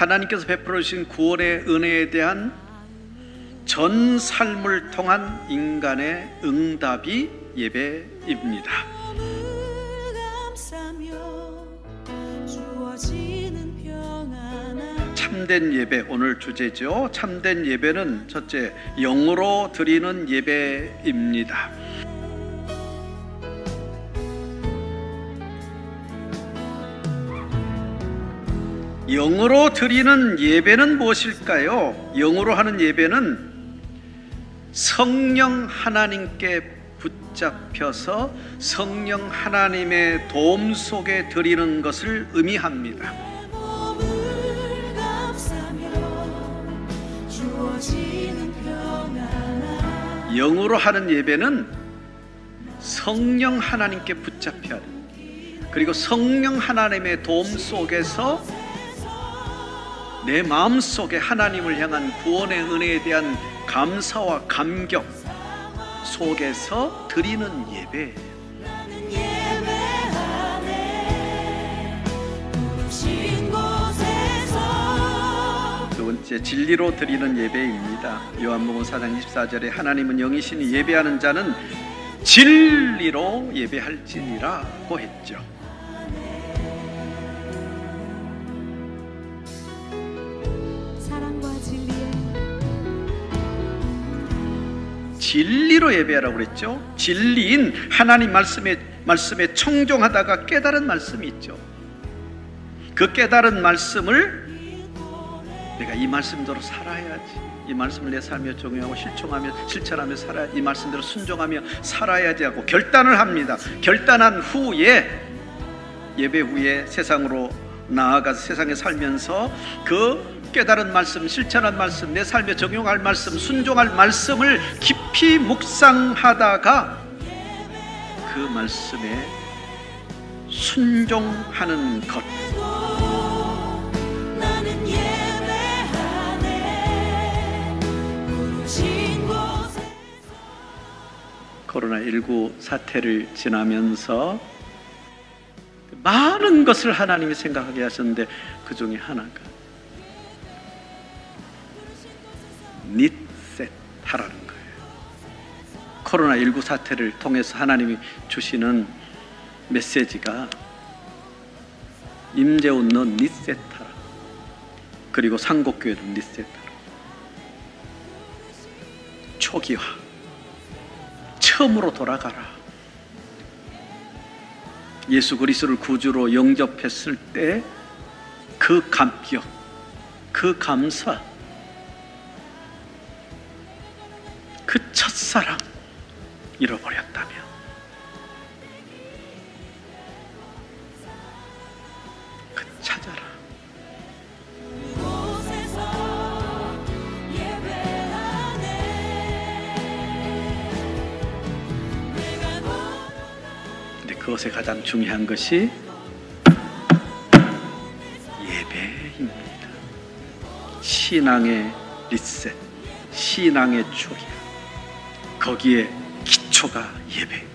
하나님께서 베풀어 주신 구원의 은혜에 대한 전 삶을 통한 인간의 응답이 예배입니다. 참된 예배 오늘 주제죠. 참된 예배는 첫째 영으로 드리는 예배입니다. 영으로 드리는 예배는 무엇일까요? 영으로 하는 예배는 성령 하나님께 붙잡혀서 성령 하나님의 도움 속에 드리는 것을 의미합니다. 영으로 하는 예배는 성령 하나님께 붙잡혀야 돼. 그리고 성령 하나님의 도움 속에서 내 마음 속에 하나님을 향한 구원의 은혜에 대한 감사와 감격 속에서 드리는 예배. 두 번째 진리로 드리는 예배입니다. 요한복음 4장 24절에 하나님은 영이시니 예배하는 자는 진리로 예배할지니라고 했죠. 진리로 예배하라고 그랬죠. 진리인 하나님 말씀에 말씀에 청종하다가 깨달은 말씀이 있죠. 그 깨달은 말씀을 내가 이 말씀대로 살아야지. 이 말씀을 내 삶에 적용하고 실천하며 실천하며 살아 이 말씀대로 순종하며 살아야지 하고 결단을 합니다. 결단한 후에 예배 후에 세상으로 나아가서 세상에 살면서 그 깨달은 말씀, 실천한 말씀, 내 삶에 적용할 말씀, 순종할 말씀을 깊이 묵상하다가 그 말씀에 순종하는 것. 나는 예배하네 부르신 곳에 코로나19 사태를 지나면서 많은 것을 하나님이 생각하게 하셨는데 그 중에 하나가 닛셋 하라는 거예요. 코로나19 사태를 통해서 하나님이 주시는 메시지가 임재훈 너 닛셋 하라. 그리고 상곡교회도 닛셋 하라. 초기화. 처음으로 돌아가라. 예수 그리스도를 구주로 영접했을 때 그 감격, 그 감사, 그 첫사랑 잃어버렸다면 그 찾아라. 그것에 가장 중요한 것이 예배입니다. 신앙의 리셋, 신앙의 초기화. 거기에 기초가 예배입니다.